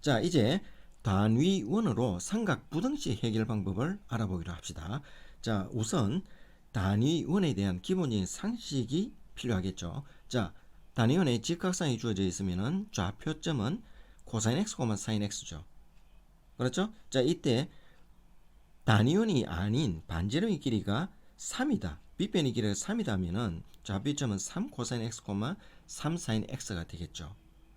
자, 이제 단위원으로 삼각 부등식 해결 방법을 알아보기로 합시다. 자, 우선 단위원에 대한 기본적인 상식이 필요하겠죠. 자, 단위원에 직각상이 주어져 있으면은 좌표점은 코사인 x, 사인 x죠. 그렇죠? 자, 이때 단위원이 아닌 반지름의 길이가 3이다. 빗변의 길이가 3이다 하면은 좌표점은 3 코사인 x, 3 사인 x가 되겠죠.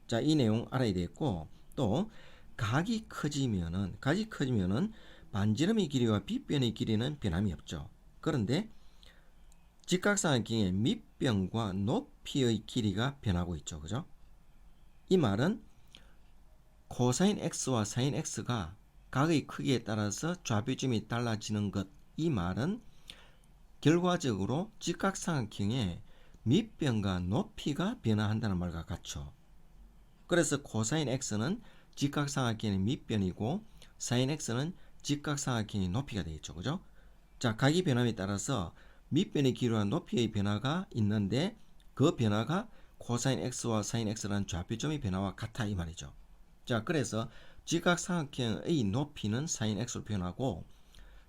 자, 이 내용 알아야 되겠고 또 각이 커지면은 각이 커지면은 반지름의 길이와 빗변의 길이는 변함이 없죠. 그런데 직각삼각형의 밑변과 높이의 길이가 변하고 있죠. 그죠? 이 말은 코사인 x와 사인 x가 각의 크기에 따라서 좌표점이 달라지는 것. 이 말은 결과적으로 직각삼각형의 밑변과 높이가 변화한다는 말과 같죠. 그래서 코사인 x는 직각삼각형의 밑변이고 사인 x는 직각삼각형의 높이가 되겠죠. 그죠? 자, 각이 변함에 따라서 밑변의 길이와 높이의 변화가 있는데 그 변화가 코사인 x와 사인 x라는 좌표점의 변화와 같아 이 말이죠. 자, 그래서 직각삼각형의 높이는 사인 x로 표현하고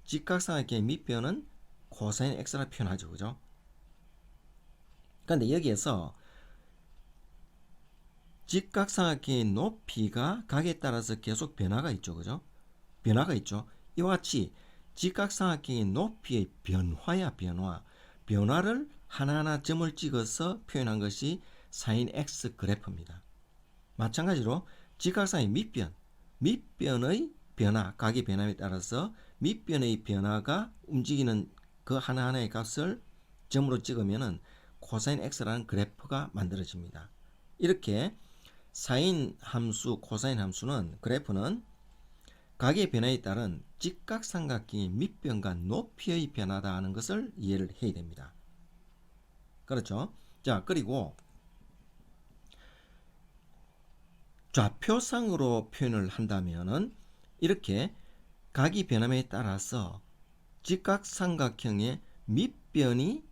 직각삼각형의 밑변은 코사인 x라 표현하죠. 그죠? 그런데 여기에서 직각삼각형의 높이가 각에 따라서 계속 변화가 있죠. 그죠? 변화가 있죠. 이와 같이 직각삼각형의 높이의 변화야 변화. 변화를 하나하나 점을 찍어서 표현한 것이 사인 x 그래프입니다. 마찬가지로 직각상의 밑변, 밑변의 변화, 각의 변함에 따라서 밑변의 변화가 움직이는 그 하나하나의 값을 점으로 찍으면은 코사인 x라는 그래프가 만들어집니다. 이렇게 사인 함수, 코사인 함수는 그래프는 각의 변화에 따른 직각삼각형의 밑변과 높이의 변화다 하는 것을 이해를 해야 됩니다. 그렇죠? 자, 그리고 좌표상으로 표현을 한다면은 이렇게 각이 변함에 따라서 직각삼각형의 밑변이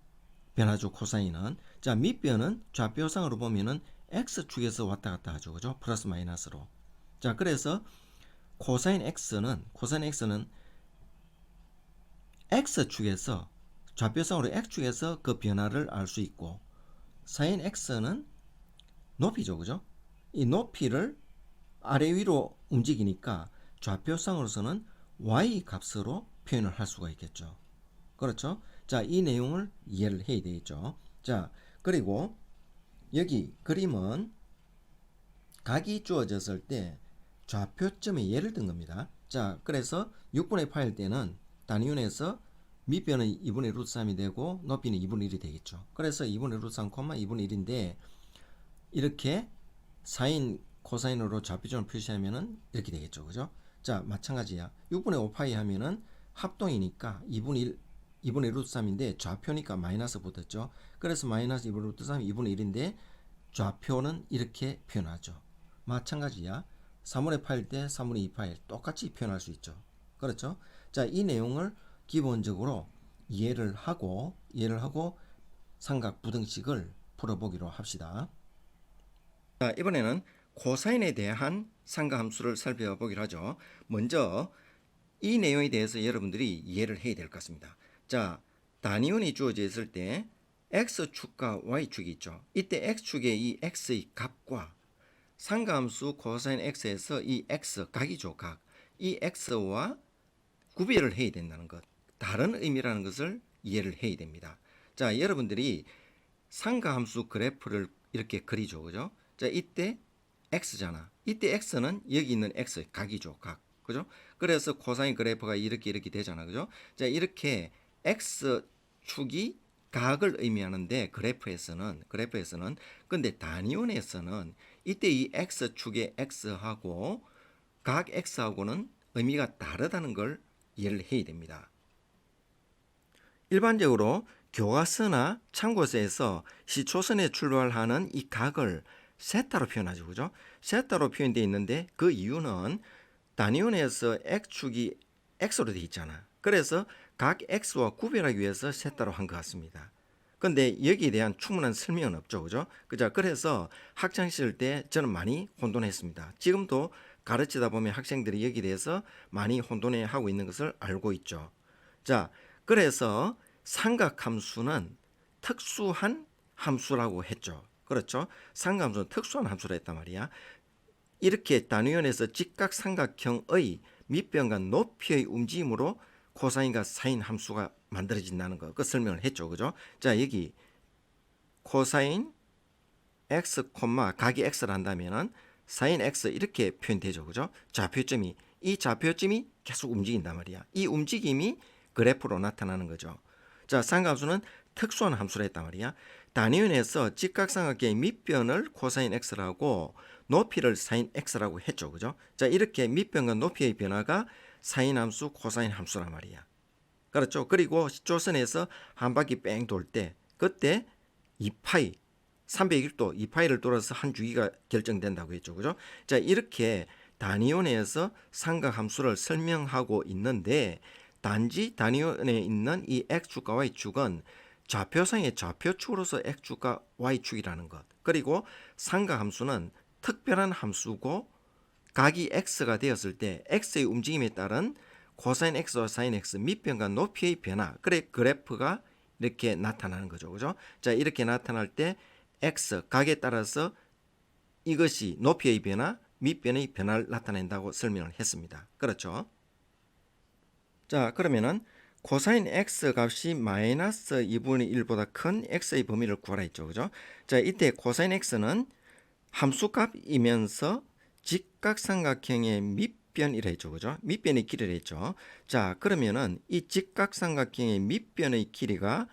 변하죠. 코사인은. 자, 밑변은 좌표상으로 보면은 x축에서 왔다 갔다 하죠. 그죠? 플러스 마이너스로. 자, 그래서 코사인 x는 코사인 x는 x축에서 좌표상으로 x축에서 그 변화를 알 수 있고 사인 x는 높이죠. 그죠? 이 높이를 아래 위로 움직이니까 좌표상으로서는 y 값으로 표현을 할 수가 있겠죠. 그렇죠? 자, 이 내용을 이해를 해야 되겠죠. 자, 그리고 여기 그림은 각이 주어졌을 때 좌표점에 예를 든 겁니다. 자, 그래서 6분의 8일 때는 단위원에서 밑변은 2분의 루트 3이 되고 높이는 2분의 1이 되겠죠. 그래서 2분의 루트 3, 2분의 1인데 이렇게 사인 코사인으로 좌표점을 표시하면은 이렇게 되겠죠. 그죠? 자, 마찬가지야. 6분의 5파이 하면은 합동이니까 2분의 1 2분의 루트 3인데 좌표니까 마이너스 붙었죠. 그래서 마이너스 2분의 루트 3 2분의 1인데 좌표는 이렇게 표현하죠. 마찬가지야. 3분의 8일 때 3분의 2 파일 똑같이 표현할 수 있죠. 그렇죠? 자, 이 내용을 기본적으로 이해를 하고 이해를 하고 삼각 부등식을 풀어보기로 합시다. 자, 이번에는 코사인에 대한 상가함수를 살펴보기로 하죠. 먼저 이 내용에 대해서 여러분들이 이해를 해야 될 것 같습니다. 자, 단위원이 주어져 있을 때 x축과 y축이 있죠. 이때 x축의 이 x의 값과 상가함수 코사인 x에서 이 x 각이죠, 각. 이 x와 구별을 해야 된다는 것. 다른 의미라는 것을 이해를 해야 됩니다. 자, 여러분들이 상가함수 그래프를 이렇게 그리죠. 그죠? 자, 이때 x잖아. 이때 x는 여기 있는 x 각이죠. 각. 그죠? 그래서 코사인 그래프가 이렇게 이렇게 되잖아. 그죠? 자, 이렇게 x축이 각을 의미하는데 그래프에서는 그래프에서는 근데 단위원에서는 이때 이 x축의 x하고 각 x하고는 의미가 다르다는 걸 이해를 해야 됩니다. 일반적으로 교과서나 참고서에서 시초선에 출발하는 이 각을 세타로 표현하죠. 그죠? 세타로 표현되어 있는데 그 이유는 단위원에서 x축이 x로 되어 있잖아. 그래서 각 x와 구별하기 위해서 세타로 한 것 같습니다. 근데 여기에 대한 충분한 설명은 없죠. 그죠? 그죠? 그래서 학창 시절 때 저는 많이 혼돈했습니다. 지금도 가르치다 보면 학생들이 여기에 대해서 많이 혼돈해 하고 있는 것을 알고 있죠. 자, 그래서 삼각함수는 특수한 함수라고 했죠. 그렇죠? 삼각함수는 특수한 함수라 했단 말이야. 이렇게 단위원에서 직각삼각형의 밑변과 높이의 움직임으로 코사인과 사인 함수가 만들어진다는 거. 그 설명을 했죠. 그죠? 자, 여기 코사인 x, 각이 x를 한다면은 사인 x 이렇게 표현되죠. 그죠? 좌표점이 이 좌표점이 계속 움직인단 말이야. 이 움직임이 그래프로 나타나는 거죠. 자, 삼각함수는 특수한 함수라 했단 말이야. 단위원에서 직각삼각형의 밑변을 코사인 x라고 높이를 사인 x라고 했죠. 그죠? 자, 이렇게 밑변과 높이의 변화가 사인 함수, 코사인 함수란 말이야. 그렇죠? 그리고 조선에서 한 바퀴 뺑 돌 때 그때 2파이 301도 2파이를 돌아서 한 주기가 결정된다고 했죠. 그죠? 자, 이렇게 단위원에서 삼각 함수를 설명하고 있는데 단지 단위원에 있는 이 x축과 y축은 좌표상의 좌표축으로서 x축과 y축이라는 것. 그리고 삼각 함수는 특별한 함수고 각이 x가 되었을 때 x의 움직임에 따른 코사인 x와 사인 x 밑변과 높이의 변화. 그래 그래프가 이렇게 나타나는 거죠. 그죠? 자, 이렇게 나타날 때 x 각에 따라서 이것이 높이의 변화, 밑변의 변화를 나타낸다고 설명을 했습니다. 그렇죠? 자, 그러면은 코사인 x 값이 마이너스 2분의 1보다 큰 x의 범위를 구하라 했죠. 그죠? 자, 이때 코사인 x는 함수값이면서 직각삼각형의 밑변이라 했죠. 그죠? 밑변의 길이라 했죠. 자, 그러면은 이 직각삼각형의 밑변의 길이가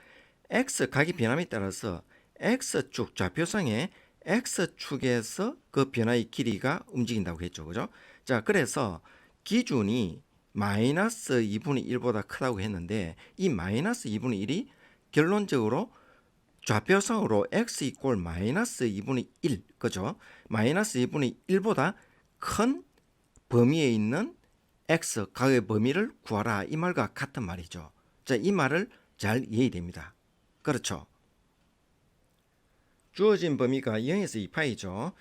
x 각이 변함에 따라서 x축 좌표상의 x축에서 그 변화의 길이가 움직인다고 했죠. 그죠? 자, 그래서 기준이 마이너스 2분의 1보다 크다고 했는데 이 마이너스 2분의 1이 결론적으로 좌표상으로 x 이꼴 마이너스 2분의 1 그죠? 마이너스 2분의 1보다 큰 범위에 있는 x 각의 범위를 구하라 이 말과 같은 말이죠. 자, 이 말을 잘 이해됩니다. 그렇죠? 주어진 범위가 0에서 2파이죠.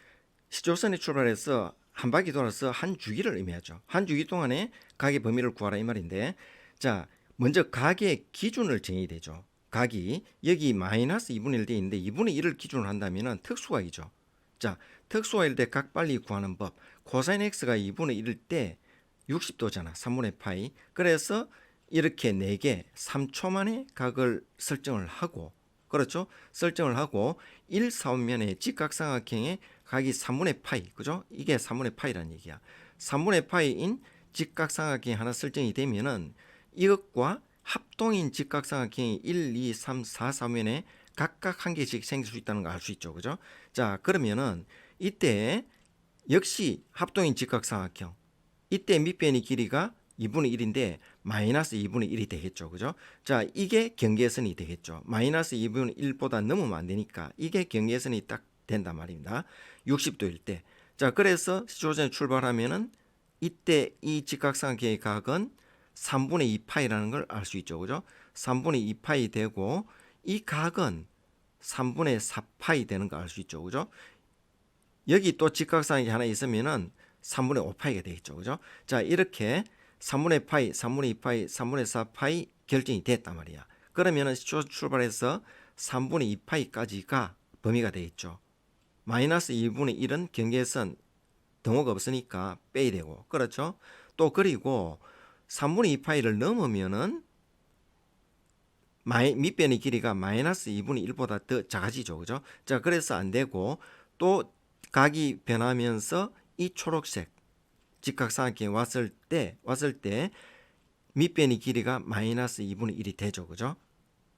시조선에 출발해서 한 바퀴 돌아서 한 주기를 의미하죠. 한 주기 동안에 각의 범위를 구하라 이 말인데 자 먼저 각의 기준을 정의되죠. 각이 여기 마이너스 2분의 1돼 있는데 2분의 1을 기준으로 한다면 특수각이죠. 자 특수각일 때 각 빨리 구하는 법 코사인 x가 2분의 1일 때 60도잖아. 3분의 파이. 그래서 이렇게 4개 3초 만에 각을 설정을 하고 그렇죠? 설정을 하고 1, 4면의 직각삼각형의 각이 3분의 파이, 그죠? 이게 3분의 파이라는 얘기야. 3분의 파이인 직각삼각형이 하나 설정이 되면은 이것과 합동인 직각삼각형이 1, 2, 3, 4, 4면에 각각 한 개씩 생길 수 있다는 걸 알 수 있죠, 그죠? 자, 그러면은 이때 역시 합동인 직각삼각형 이때 밑변의 길이가 2분의 1인데 마이너스 2분의 1이 되겠죠. 그죠? 자, 이게 경계선이 되겠죠. 마이너스 2분의 1보다 넘으면 안 되니까 이게 경계선이 딱 된단 말입니다. 60도일 때. 자, 그래서 시조전에 출발하면은 이때 이 직각삼각형의 각은 3분의 2파이라는 걸 알 수 있죠. 그죠? 3분의 2파이 되고 이 각은 3분의 4파이 되는 거알수 있죠. 그죠? 여기 또 직각삼각형이 하나 있으면은 3분의 5파이가 되겠죠. 그죠? 자, 이렇게 3분의 파이, 3분의 2파이, 3분의 4파이 결정이 됐단 말이야. 그러면은 출발해서 3분의 2파이까지가 범위가 되겠죠. 마이너스 2분의 1은 경계선 등호가 없으니까 빼야 되고 그렇죠? 또 그리고 3분의 2파이를 넘으면은 마이, 밑변의 길이가 마이너스 2분의 1보다 더 작아지죠. 그죠? 자, 그래서 안 되고 또 각이 변하면서 이 초록색 직각삼각형이 왔을 때 왔을 때 밑변의 길이가 마이너스 2분의 1이 되죠. 그죠?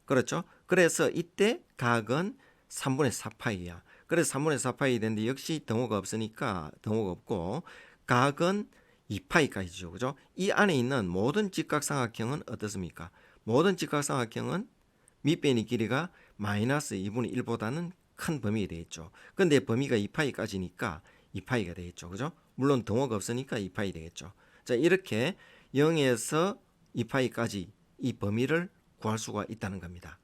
그렇죠? 그래서 이때 각은 3분의 4파이야. 그래서 3분의 4파이 되는데 역시 등호가 없으니까 등호가 없고 각은 2파이까지죠. 그죠? 이 안에 있는 모든 직각삼각형은 어떻습니까? 모든 직각삼각형은 밑변의 길이가 마이너스 2분의 1보다는 큰 범위가 되겠죠. 근데 범위가 2파이까지니까 2파이가 되겠죠. 그죠? 물론 등호가 없으니까 2파이 되겠죠. 자, 이렇게 0에서 2파이까지 이 범위를 구할 수가 있다는 겁니다.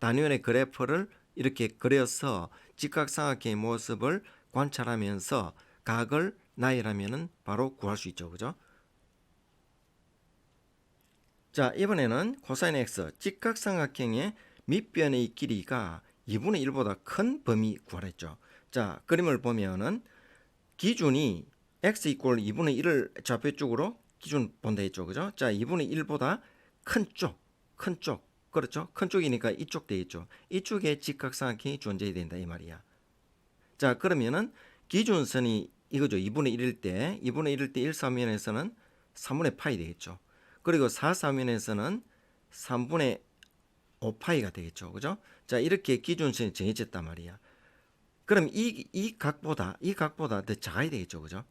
단위원의 그래프를 이렇게 그려서 직각삼각형의 모습을 관찰하면서 각을 나열하면은 바로 구할 수 있죠. 그죠? 자, 이번에는 코사인 x 직각삼각형의 밑변의 길이가 2분의 1보다 큰 범위 구하랬죠. 자, 그림을 보면은 기준이 x 이꼴 2분의 1을 좌표 쪽으로 기준 본다 했죠. 그죠? 자, 2분의 1보다 큰 쪽, 큰 쪽. 그렇죠? 큰 쪽이니까 이쪽 돼 있죠. 이쪽에 직각삼각형이 존재된다 이 말이야. 자, 그러면은 기준선이 이거죠. 2분의 1일 때, 2분의 1일 때 1사면에서는 3분의 파이 되겠죠. 그리고 4사면에서는 3분의 5파이가 되겠죠. 그죠? 자, 이렇게 기준선이 정해졌단 말이야. 그럼 이, 이 각보다, 이 각보다 더 작아야 되겠죠. 그죠?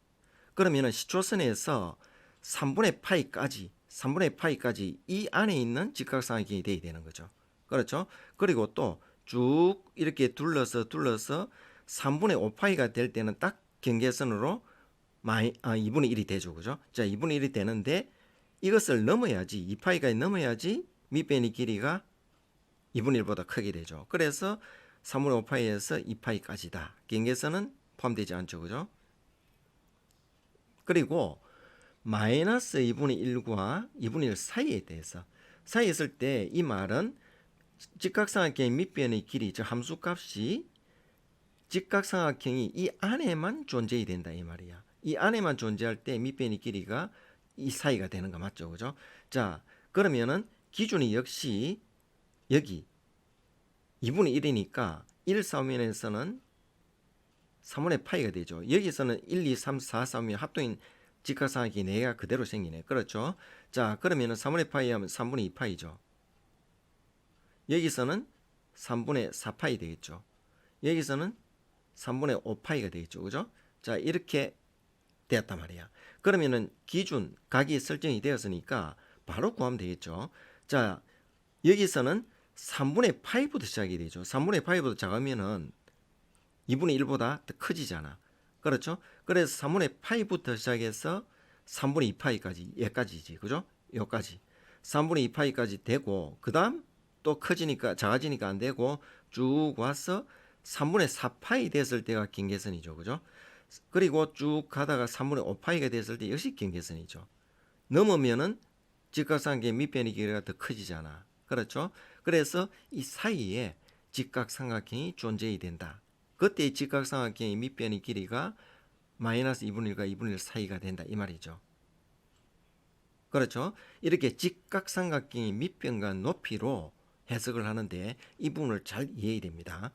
그러면은 시초선에서 3분의 파이까지, 3분의 파이까지 이 안에 있는 직각삼각형이 돼야 되는 거죠. 그렇죠? 그리고 또 쭉 이렇게 둘러서 둘러서 3분의 5파이가 될 때는 딱 경계선으로 마이, 아, 2분의 1이 되죠. 그죠? 자, 2분의 1이 되는데 이것을 넘어야지, 2파이가 넘어야지 밑변의 길이가 2분의 1보다 크게 되죠. 그래서 3분의 5파이에서 2파이까지다. 경계선은 포함되지 않죠. 그죠? 그리고 마이너스 2분의 1과 2분의 1 사이에 대해서 사이에 있을 때 이 말은 직각삼각형의 밑변의 길이 즉 함수값이 직각삼각형이 이 안에만 존재해야 된다 이 말이야. 이 안에만 존재할 때 밑변의 길이가 이 사이가 되는 거 맞죠, 그죠? 자, 그러면은 기준이 역시 여기 2분의 1이니까 1 싸움면에서는 3분의 파이가 되죠. 여기서는 1, 2, 3, 4 싸우면 합동인 직각삼각형이 4개가 그대로 생기네. 그렇죠? 자, 그러면은 3분의 파이 하면 3분의 2파이죠. 여기서는 3분의 4파이 되겠죠. 여기서는 3분의 5파이가 되겠죠. 그죠? 자, 이렇게 되었단 말이야. 그러면은 기준 각이 설정이 되었으니까 바로 구하면 되겠죠. 자, 여기서는 3분의 파이부터 시작이 되죠. 3분의 파이부터 작으면은 2분의 1보다 더 커지잖아. 그렇죠? 그래서 3분의 파이부터 시작해서 3분의 2파이까지 얘까지지. 그죠? 여기까지. 3분의 2파이까지 되고 그 다음 또 커지니까 작아지니까 안 되고 쭉 와서 3분의 4파이 됐을 때가 경계선이죠. 그죠? 그리고 쭉 가다가 3분의 5파이가 됐을 때 역시 경계선이죠. 넘으면은 직각삼각의 밑변의 길이가 더 커지잖아. 그렇죠? 그래서 이 사이에 직각삼각형이 존재해야 된다. 그때 이 직각삼각형의 밑변의 길이가 마이너스 2분의 1과 2분의 1 사이가 된다. 이 말이죠. 그렇죠? 이렇게 직각삼각형의 밑변과 높이로 해석을 하는데 이 부분을 잘 이해해야 됩니다.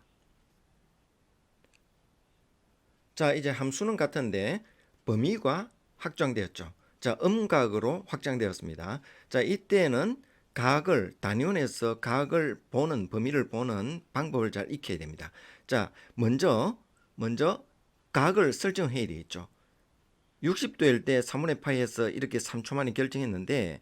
자, 이제 함수는 같은데 범위가 확정되었죠. 자, 음각으로 확장되었습니다. 자, 이때는 각을 단위원에서 각을 보는 범위를 보는 방법을 잘 익혀야 됩니다. 자, 먼저 먼저 각을 설정해야 되겠죠. 60도일 때 3분의 파이에서 이렇게 3초 만에 결정했는데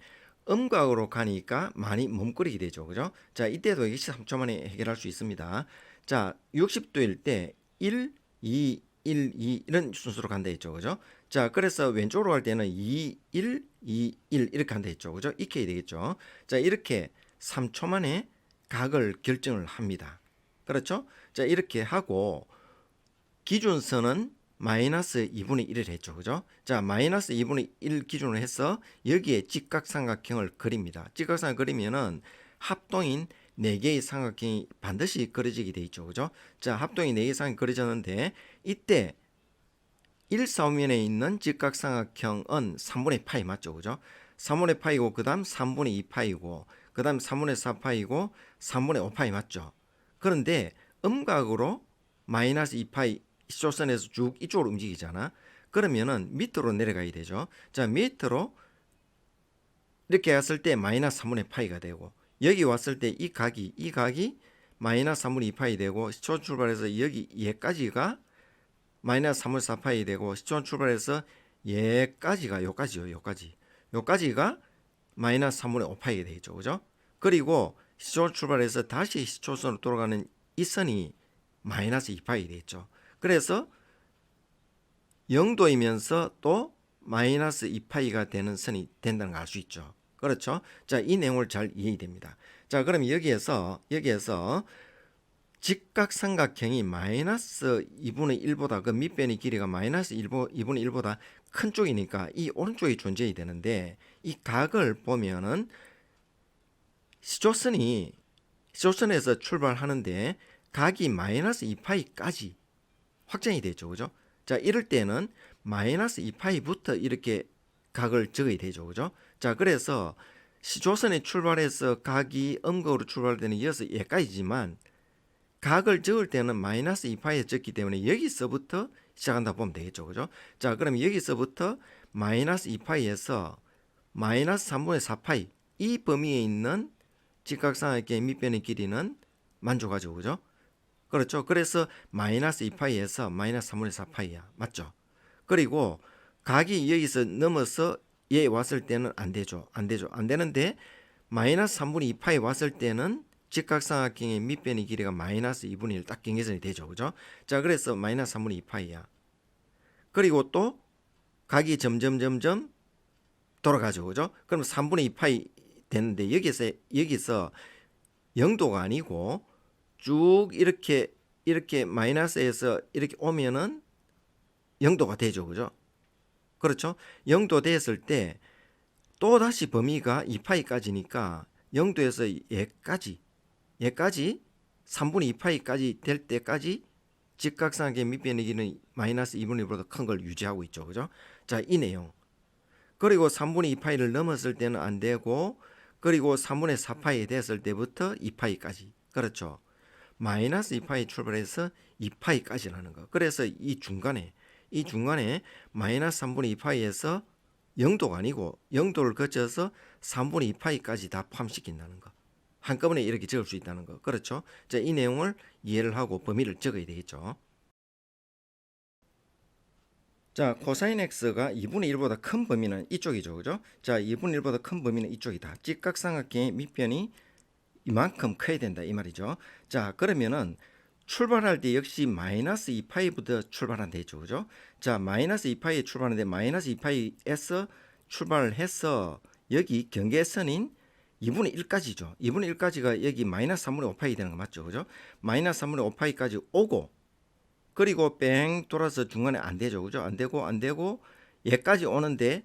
음각으로 가니까 많이 몸거리게 되죠. 그죠? 자, 이때도 역시 3초 만에 해결할 수 있습니다. 자, 60도일 때 1, 2, 1, 2 이런 순서로 간다 했죠. 그죠? 자, 그래서 왼쪽으로 갈 때는 2, 1, 2, 1 이렇게 간다 했죠. 그죠? 익혀야 되겠죠. 자, 이렇게 3초 만에 각을 결정을 합니다. 그렇죠? 자, 이렇게 하고 기준선은 마이너스 2분의 1을 했죠. 그죠? 자, 마이너스 2분의 1 기준으로 해서 여기에 직각삼각형을 그립니다. 직각삼각 그리면은 합동인 4개의 삼각형이 반드시 그려지게 돼 있죠. 그죠? 자, 합동이 4개의 삼각형이 그려졌는데 이때 1사면에 있는 직각 삼각형은 3분의 파이 맞죠. 그죠? 3분의 파이고 그다음 3분의 2파이고 그다음 3분의 4파이고 3분의 5파이 맞죠. 그런데 음각으로 마이너스 2파이 시초선에서 쭉 이쪽으로 움직이잖아. 그러면은 밑으로 내려가야 되죠. 자, 밑으로 이렇게 왔을 때 마이너스 3분의 파이가 되고 여기 왔을 때 이 각이 이 각이 마이너스 3분의 2파이 되고 시초 출발해서 여기 얘까지가 마이너스 3분의 4파이 되고 시초 출발해서 얘까지가 요까지요. 요까지. 요까지가 마이너스 3분의 5파이가 되겠죠. 그죠? 그리고 시초 출발해서 다시 시초선으로 돌아가는 이 선이 마이너스 2파이 되겠죠. 그래서 0도이면서 또 마이너스 2파이가 되는 선이 된다는 걸 알 수 있죠. 그렇죠? 자, 이 내용을 잘 이해해야 됩니다. 자, 그럼 여기에서 여기에서 직각삼각형이 마이너스 2분의 1보다 그 밑변의 길이가 마이너스 1보, 2분의 1보다 큰 쪽이니까 이 오른쪽이 존재해야 되는데 이 각을 보면은 시조선이 시조선에서 출발하는데 각이 마이너스 2파이까지 확정이 되죠. 그죠? 자, 이럴 때는 마이너스 2파이부터 이렇게 각을 적어야 되죠. 그죠? 자, 그래서 시조선에 출발해서 각이 음각으로 출발되는 이어서 얘까지지만 각을 적을 때는 마이너스 2파이에 적기 때문에 여기서부터 시작한다 보면 되겠죠. 그죠? 자, 그럼 여기서부터 마이너스 2파이에서 마이너스 3분의 4파이 이 범위에 있는 직각삼각형의 밑변의 길이는 만족하죠. 그죠? 그렇죠. 그래서 마이너스 2파이에서 마이너스 3분의 4파이야. 맞죠? 그리고 각이 여기서 넘어서 얘 왔을 때는 안 되죠. 안 되죠. 안 되는데 마이너스 3분의 2파이 왔을 때는 직각삼각형의 밑변의 길이가 마이너스 2분의 1 딱 경계선이 되죠. 그죠? 자, 그래서 마이너스 3분의 2파이야. 그리고 또 각이 점점 점점 돌아가죠. 그죠? 그럼 3분의 2파이 되는데 여기서 여기서 0도가 아니고 쭉 이렇게 이렇게 마이너스에서 이렇게 오면은 0도가 되죠. 그죠? 그렇죠? 0도 됐을 때 또 다시 범위가 2파이까지니까 0도에서 얘까지 얘까지 3분의 2파이까지 될 때까지 밑변의 길이는 마이너스 2분의 1보다 큰 걸 유지하고 있죠. 그죠? 자, 이 내용. 그리고 3분의 2파이를 넘었을 때는 안 되고 그리고 3분의 4파이 됐을 때부터 2파이까지. 그렇죠. 마이너스 2파이 출발해서 2파이까지라는 거. 그래서 이 중간에 이 중간에 마이너스 3분의 2파이에서 0도가 아니고 0도를 거쳐서 3분의 2파이까지 다 포함시킨다는 거. 한꺼번에 이렇게 적을 수 있다는 거. 그렇죠? 자, 이 내용을 이해를 하고 범위를 적어야 되겠죠. 자, 코사인 x가 2분의 1보다 큰 범위는 이쪽이죠. 그죠? 자, 2분의 1보다 큰 범위는 이쪽이다. 직각삼각형의 밑변이 이만큼 커야 된다 이 말이죠. 자, 그러면은 출발할 때 역시 마이너스 2파이부터 출발한다 했죠. 그죠? 자, 마이너스 2파이에 출발하는데 마이너스 2파이에서 출발을 해서 여기 경계선인 2분의 1까지죠. 2분의 1까지가 여기 마이너스 3분의 5파이 되는 거 맞죠? 그죠? 마이너스 3분의 5파이까지 오고 그리고 뺑 돌아서 중간에 안 되죠. 그죠? 안 되고 안 되고 얘까지 오는데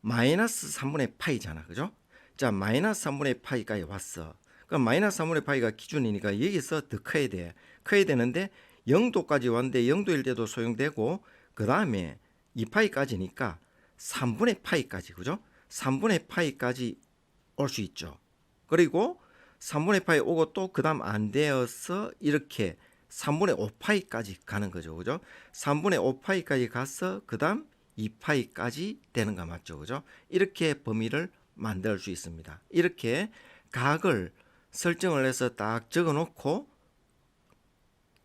마이너스 3분의 파이잖아. 그죠? 자, 마이너스 3분의 파이까지 왔어. 그럼 마이너스 3분의 파이가 기준이니까 여기서 더 커야 돼. 커야 되는데 0도까지 왔는데 0도일 때도 소용되고 그 다음에 2파이까지니까 3분의 파이까지 그죠? 3분의 파이까지 올 수 있죠. 그리고 3분의 파이 오고 또 그 다음 안 되어서 이렇게 3분의 5파이까지 가는 거죠. 그죠? 3분의 5파이까지 가서 그 다음 2파이까지 되는 거 맞죠. 그죠? 이렇게 범위를 만들 수 있습니다. 이렇게 각을 설정을 해서 딱 적어 놓고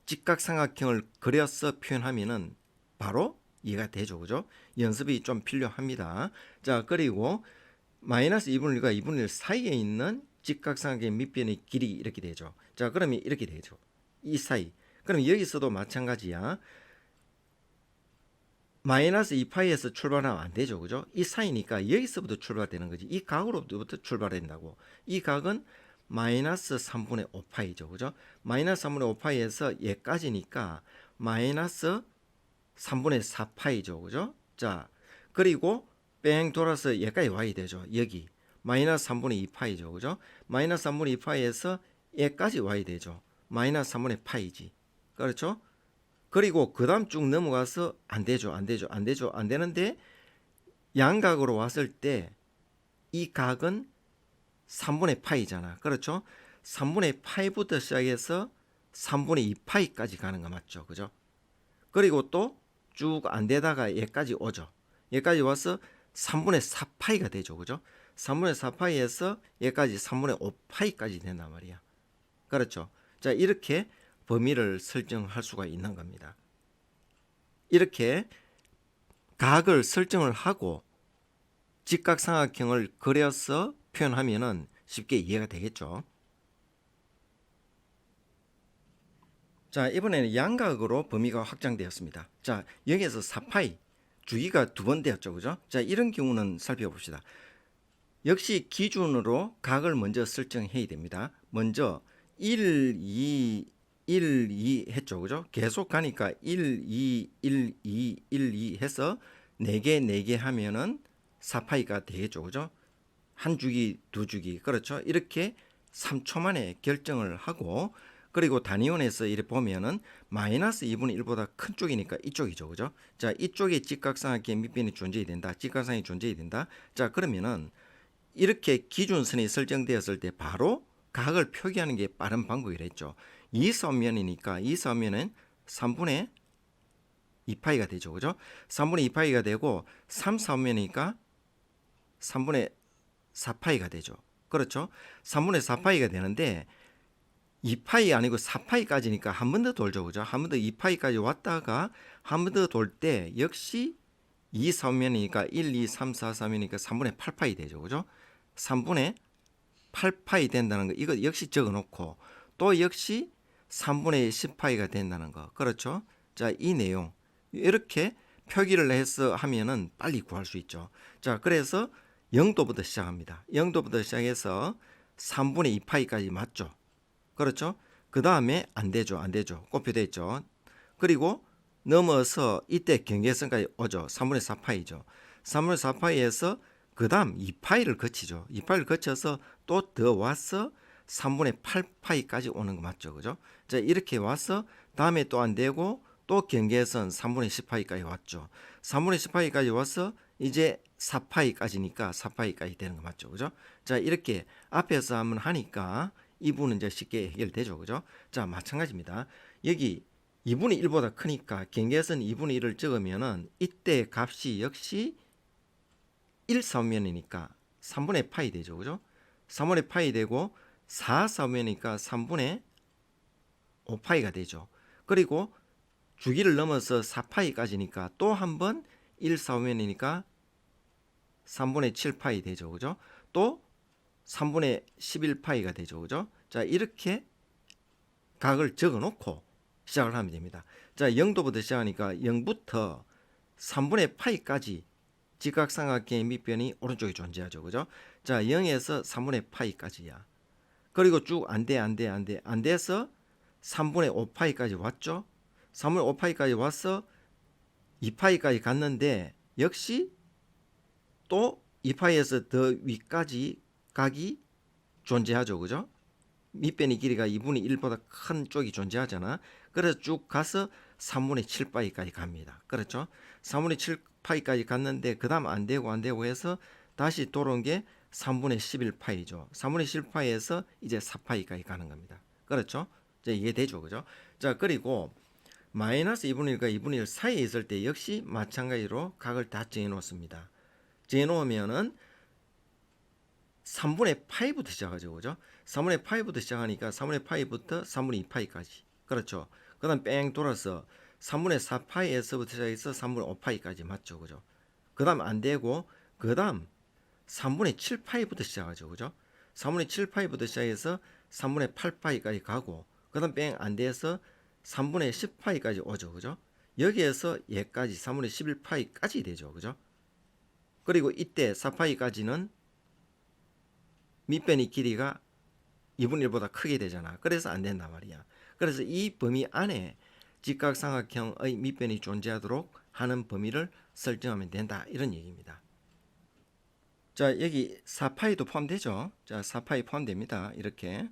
직각삼각형을 그려서 표현하면은 바로 이해가 되죠. 그죠? 연습이 좀 필요합니다. 자, 그리고 마이너스 2분의 1과 2분의 1 사이에 있는 직각삼각의 밑변의 길이 이렇게 되죠. 자, 그러면 이렇게 되죠. 이 사이. 그럼 여기서도 마찬가지야. 마이너스 2파이에서 출발하면 안 되죠. 그죠? 이 사이니까 여기서부터 출발되는 거지. 이 각으로부터 출발한다고. 이 각은 마이너스 3분의 5파이죠. 그죠? 마이너스 3분의 5파이에서 얘까지니까 마이너스 3분의 4파이죠. 그죠? 자, 그리고 뺑 돌아서 얘까지 와야 되죠. 여기. 마이너스 3분의 2파이죠. 그죠? 마이너스 3분의 2파이에서 얘까지 와야 되죠. 마이너스 3분의 파이지. 그렇죠? 그리고 그 다음 쭉 넘어가서 안 되죠. 안 되죠. 안 되죠. 안 되는데 양각으로 왔을 때 이 각은 3분의 파이잖아. 그렇죠? 3분의 파이부터 시작해서 3분의 2파이까지 가는 거 맞죠? 그죠? 그리고 또 쭉 안 되다가 얘까지 오죠. 얘까지 와서 3분의 4파이가 되죠. 그죠? 3분의 4파이에서 얘까지 3분의 5파이까지 된단 말이야. 그렇죠? 자, 이렇게 범위를 설정할 수가 있는 겁니다. 이렇게 각을 설정을 하고 직각삼각형을 그려서 표현하면은 쉽게 이해가 되겠죠. 자, 이번에는 양각으로 범위가 확장되었습니다. 자, 여기에서 4파이 주기가 두 번 되었죠. 그죠? 자, 이런 경우는 살펴봅시다. 역시 기준으로 각을 먼저 설정해야 됩니다. 먼저 1, 2, 1, 2 했죠. 그죠? 계속 가니까 1, 2, 1, 2, 1, 2 해서 4개, 4개 하면은 4파이가 되겠죠. 그죠? 한 주기, 두 주기. 그렇죠? 이렇게 3초 만에 결정을 하고 그리고 단위원에서 이렇게 보면은 마이너스 2분의 1보다 큰 쪽이니까 이쪽이죠. 그죠? 자, 이쪽에 직각삼각형의 밑변이 존재해야 된다. 직각상이 존재해야 된다. 자, 그러면은 이렇게 기준선이 설정되었을 때 바로 각을 표기하는 게 빠른 방법이랬죠. 2사면이니까 2사면은 3분의 2파이가 되죠. 그죠? 3분의 2파이가 되고 3사면이니까 3분의 4파이가 되죠. 그렇죠? 3분의 4파이가 되는데 2파이 아니고 4파이까지니까 한 번 더 돌죠. 그죠? 한 번 더 2파이까지 왔다가 한 번 더 돌 때 역시 2 3면이니까 1, 2, 3, 4, 3이니까 3분의 8파이 되죠. 그죠? 3분의 8파이 된다는 거 이거 역시 적어 놓고 또 역시 3분의 10파이가 된다는 거. 그렇죠? 자, 이 내용 이렇게 표기를 해서 하면은 빨리 구할 수 있죠. 자, 그래서 0도부터 시작합니다. 0도부터 시작해서 3분의 2파이까지 맞죠? 그렇죠? 그 다음에 안 되죠. 안 되죠. 꼽혀져 있죠. 그리고 넘어서 이때 경계선까지 오죠. 3분의 4파이죠. 3분의 4파이에서 그 다음 2파이를 거치죠. 2파이를 거쳐서 또 더 와서 3분의 8파이까지 오는 거 맞죠. 그죠? 자, 이렇게 와서 다음에 또 안 되고 또 경계선 3분의 10파이까지 왔죠. 3분의 10파이까지 와서 이제 4파이까지니까 4파이까지 되는 거 맞죠. 그죠? 자, 이렇게 앞에서 한번 하니까 이 부분은 이제 쉽게 해결되죠. 그죠? 자, 마찬가지입니다. 여기 2분의 1보다 크니까 경계선 2분의 1을 적으면은 이때 값이 역시 1 사면이니까 3분의 파이 되죠. 그죠? 3분의 파이 되고 4 사면이니까 3분의 5파이가 되죠. 그리고 주기를 넘어서 4파이까지니까 또 한 번1 사면이니까 3분의 7파이 되죠. 그죠? 또 3분의 11파이가 되죠. 그죠? 자, 이렇게 각을 적어 놓고 시작을 하면 됩니다. 자, 0도부터 시작하니까 0부터 3분의 파이까지 직각삼각형의 밑변이 오른쪽에 존재하죠. 그죠? 자, 0에서 3분의 파이까지야. 그리고 쭉 안 돼, 안 돼, 안 돼. 안 돼서 3분의 5파이까지 왔죠? 3분의 5파이까지 와서 2파이까지 갔는데 역시 또 2파이에서 더 위까지 각이 존재하죠. 그죠? 밑변의 길이가 2분의 1보다 큰 쪽이 존재하잖아. 그래서 쭉 가서 3분의 7 파이까지 갑니다. 그렇죠? 3분의 7 파이까지 갔는데 그 다음 안 되고 안 되고 해서 다시 돌아온 게 3분의 11 파이죠. 3분의 11 파이에서 이제 4 파이까지 가는 겁니다. 그렇죠? 이제 이해되죠. 그죠? 자, 그리고 마이너스 2분의 1과 2분의 1 사이에 있을 때 역시 마찬가지로 각을 다 정해 놓습니다. 놓으면은 3분의 파이부터 시작하죠. 그죠? 3분의 파이부터 시작하니까 3분의 파이부터 3분의 2파이까지. 그렇죠. 그 다음 뺑 돌아서 3분의 4파이에서부터 시작해서 3분의 5파이까지 맞죠. 그죠? 그 다음 안 되고, 그 다음 3분의 7파이부터 시작하죠. 그죠? 3분의 7파이부터 시작해서 3분의 8파이까지 가고, 그 다음 뺑 안 돼서 3분의 10파이까지 오죠. 그죠? 여기에서 얘까지 3분의 11파이까지 되죠. 그죠? 그리고 이때 4파이까지는 밑변의 길이가 2분의 1보다 크게 되잖아. 그래서 안 된단 말이야. 그래서 이 범위 안에 직각삼각형의 밑변이 존재하도록 하는 범위를 설정하면 된다. 이런 얘기입니다. 자, 여기 4파이도 포함되죠? 자, 4파이 포함됩니다. 이렇게.